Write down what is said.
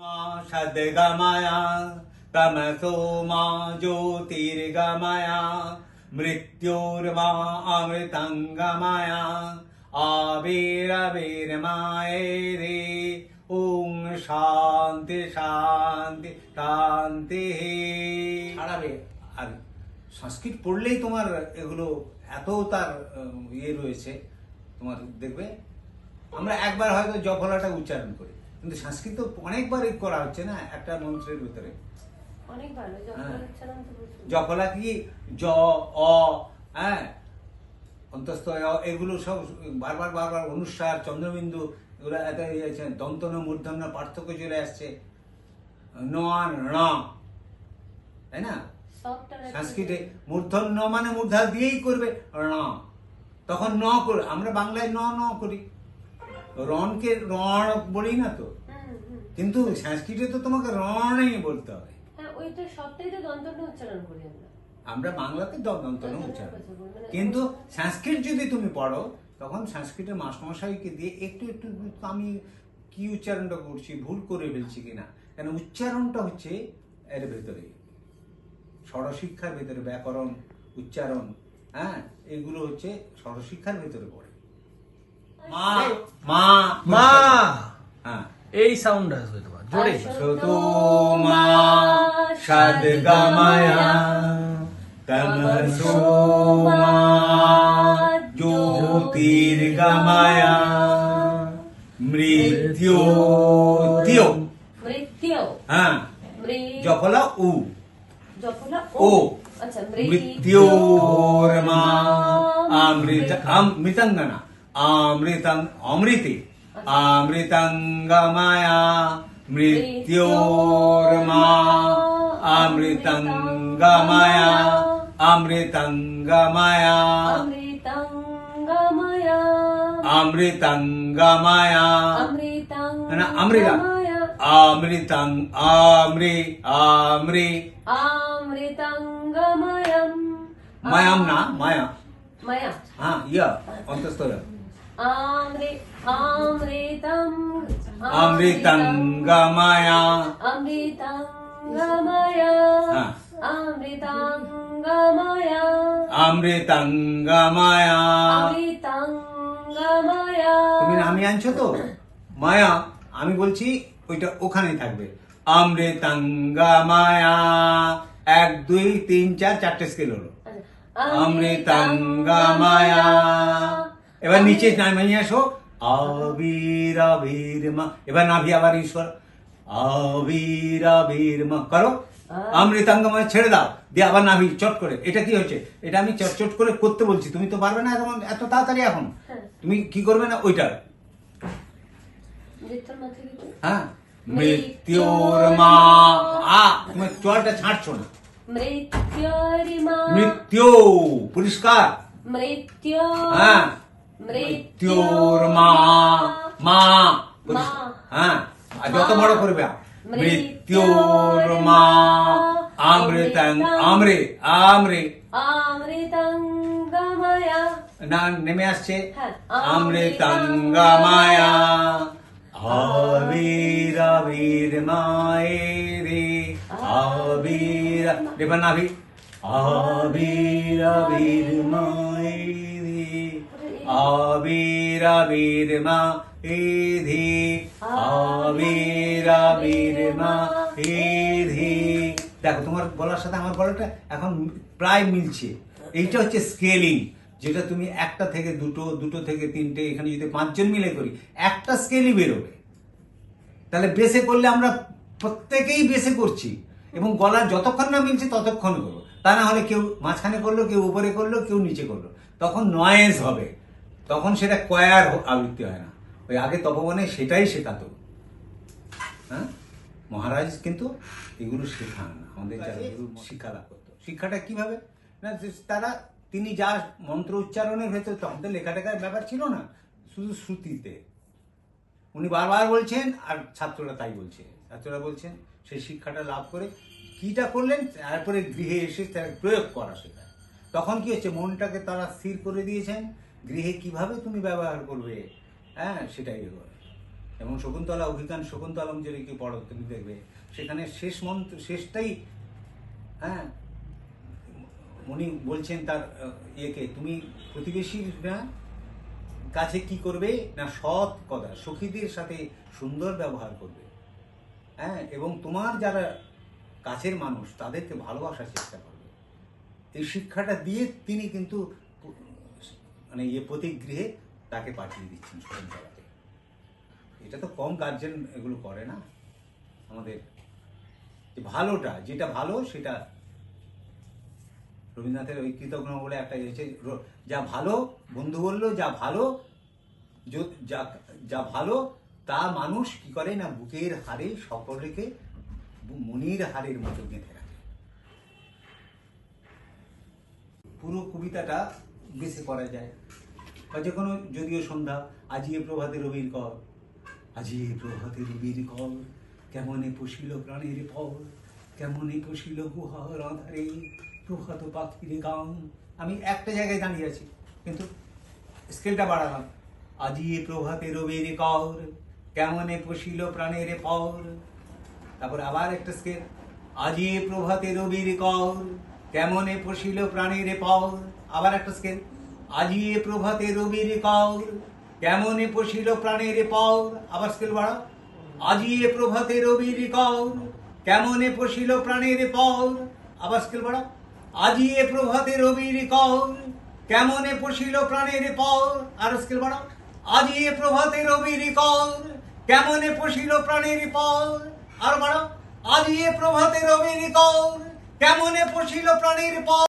मा सद्गमया तमसो मा ज्योतिर्गमया मृत्योर्मा अमृतङ्गमया आविरविर्मायेरे ॐ শান্তি শান্তি শান্তি হারাবে আর সংস্কৃত পড়লেই তোমার এগুলো এত তার উম, ইয়ে রয়েছে তোমার দেখবে আমরা একবার হয়তো জফলাটা উচ্চারণ করি কিন্তু সংস্কৃত অনেকবার করা হচ্ছে না একটা মন্ত্রের ভিতরে। হ্যাঁ। জফলা কি জ অ হ্যাঁ অন্তস্থ এগুলো সব বারবার বারবার অনুসার চন্দ্রবিন্দু এগুলো এত ইয়ে দন্তন মূর্ধন্য পার্থক্য চলে আসছে। ণ তাই না? সংস্কৃতে মূর্ধন্য মানে মূর্ধা দিয়েই করবে ণ। তখন ন করে আমরা বাংলায় ন ন করি। রণকে রণ বলি না তো। কিন্তু সংস্কৃতে তো তোমাকে রণই বলতে হবে। হ্যাঁ ওইটা সবটাই তো দন্তন্য উচ্চারণ করি আমরা। আমরা বাংলাতে দন্তন দন্তন্য উচ্চারণ। মানে কিন্তু সংস্কৃত যদি তুমি পড়ো তখন সংস্কৃতের মাস্টারমশাইকে দিয়ে একটু একটু আমি কি উচ্চারণটা করছি ভুল করে ফেলছি কিনা? কেন উচ্চারণটা হচ্ছে এর ভেতরে। স্বরশিক্ষার ভেতরে ব্যাকরণ উচ্চারণ হ্যাঁ এগুলো হচ্ছে স্বরশিক্ষার ভেতরে পড়ে। মা মা। মা। হ্যাঁ। এই সাউন্ড আসবে তোমার জোরে। মা সদ্গময়া তমসো মা জ্যোতির্গময়া মৃত্যুত্য মৃত্যু। হ্যাঁ। মৃ- জফলা উ। জফলা ও। আচ্ছা মৃত্যুর্মা অমৃত আম- মৃতাঙ্গনা। অমৃতং অমৃতে অমৃতঙ্গময়া মৃত্যুর্মা অমৃতঙ্গময়া অমৃতঙ্গময়া অমৃতঙ্গময়া অমৃতঙ্গময়া না, অমৃতা। অমৃতঙ্গময়া অমৃতং আমৃ আমৃ অমৃতঙ্গময়ম মায়াম না মায়া ময়া হ্যাঁ আমৃ আমৃতম অমৃতঙ্গময়া অমৃতঙ্গময়া হ্যাঁ। অমৃতঙ্গময়া অমৃতঙ্গময়া অমৃতঙ্গময়া তুমি নামি আনছো তো? মায়া আমি বলছি ওইটা ওখানেই থাকবে। অমৃতঙ্গময়া। এক দুই তিন চার চারটে স্কেল হলো। অমৃতঙ্গময়া। এবার নিচে নামিয়ে আসো। আবির আবির মা। এবার নাভি আবার ঈশ্বর। আবির আবির মা। করো। অমৃতাঙ্গময় ছেড়ে দাও। দিয়ে আবার নাভি চট করে। এটা কি হচ্ছে? এটা আমি চট চট করে করতে বলছি। তুমি তো পারবে না এখন এত তাড়াতাড়ি এখন। হ্যাঁ। তুমি কি করবে না? ওইটা। হ্যাঁ? মৃত্যুর মা। আ তুমি চলটা ছাড়ছো না। মৃত্যু। পরিষ্কার মৃত্যু হ্যাঁ। মৃত্যু মৃত্যুর মা মা পরিষ্কার। মা। হ্যাঁ আর যত বড় করবে মৃত্যুর মা আমৃতং আমরে আমরে অমৃতঙ্গময়া না নেমে আসছে হ্যাঁ। আমৃতঙ্গমায়া আবির আবির মায়ে রে আবির এবার নাভি আবির আবির মায়ে রে আবির আবির মা এ ধি আবির আবির মা এ ধি দেখো, তোমার গলার সাথে আমার গলাটা এখন প্রায় মিলছে। এইটা হচ্ছে স্কেলিং, যেটা তুমি একটা থেকে দুটো দুটো থেকে তিনটে, এখানে যদি পাঁচজন মিলে করি, একটা স্কেলই বেরোবে। তাহলে বেসে করলে আমরা প্রত্যেকেই বেসে করছি। এবং গলা যতক্ষণ না মিলছে ততক্ষণ করব। তা না হলে কেউ মাঝখানে করল, কেউ উপরে করল, কেউ নিচে করল। তখন নয়েজ হবে। তখন সেটা কয়ার আবৃত্তি হয় না। ওই আগে তপবনে সেটাই শেখাতো। হ্যাঁ? মহারাজ কিন্তু এগুলো শেখান আমাদের শিক্ষা লাভ করতো। শিক্ষাটা কীভাবে? না তারা, তিনি যা মন্ত্র উচ্চারণের ভেতর তখন তো লেখা টেখার ব্যাপার ছিল না, শুধু শ্রুতিতে। উনি বারবার বলছেন, আর ছাত্ররা তাই বলছে। ছাত্ররা বলছেন, সেই শিক্ষাটা লাভ করে কিটা করলেন? তারপরে গৃহে এসে তার প্রয়োগ করা শেখায়। তখন কি হচ্ছে? মনটাকে তারা স্থির করে দিয়েছেন। গৃহে কীভাবে তুমি ব্যবহার করবে? হ্যাঁ সেটাই এবং শকুন্তলা অভিজ্ঞান শকুন্তলম যদি কি পড়ো, তুমি দেখবে, সেখানে শেষ মন্ত্র, শেষটাই হ্যাঁ উনি বলছেন তার ইয়েকে, তুমি প্রতিবেশীর কাছে কি করবে? না সৎ কথা, সখীদের সাথে সুন্দর ব্যবহার করবে। হ্যাঁ এবং তোমার যারা কাছের মানুষ, তাদেরকে ভালোবাসার চেষ্টা করবে। এই শিক্ষাটা দিয়ে তিনি কিন্তু মানে ইয়ে প্রতিগৃহে তাকে পাঠিয়ে দিচ্ছেন শকুন্তলাকে এটা তো কম গার্জেন এগুলো করে না আমাদের। যে ভালোটা, যেটা ভালো সেটা রবীন্দ্রনাথের ওই কৃতজ্ঞ বলে একটা এসে যা ভালো, বন্ধু বলল, যা ভালো, যা যা ভালো, তা মানুষ কি করে না বুকের হারে সকলকে মনির হারের মতো গেঁথে রাখে। পুরো কবিতাটা বেছে পড়া যায়। বা যে কোনো যদিও সন্ধ্যা, আজিয়ে প্রভাতে রবির কর আজিয়ে প্রভাতে রবির কর কেমনে পশিল প্রাণের পর কেমনে পশিল গুহার আধারে প্রভাত পাখির গান। আমি একটা জায়গায় দাঁড়িয়ে আছি, কিন্তু স্কেলটা বাড়ালাম। আজিয়ে প্রভাতে রবির কর কেমনে পশিল প্রাণের পর তারপর আবার একটা স্কেল আজিয়ে প্রভাতে রবির কর কেমনে পশিল প্রাণের পর আবার একটা স্কেল আজিয়ে প্রভাতে রবির কর, কেমনে পশিল প্রাণের পর? আবার স্কেল বাড়া আজিয়ে প্রভাতে রবির কর, কেমনে পশিল প্রাণের পর? আবার স্কেল বাড়া আজিয়ে প্রভাতে রবির কর, কেমনে পশিল প্রাণের পর? আর স্কেল বাড়া আজিয়ে প্রভাতে রবির কর, কেমনে পশিল প্রাণের পর? আর বাড়া আজিয়ে প্রভাতে রবির কর, কেমনে পশিল প্রাণের পর?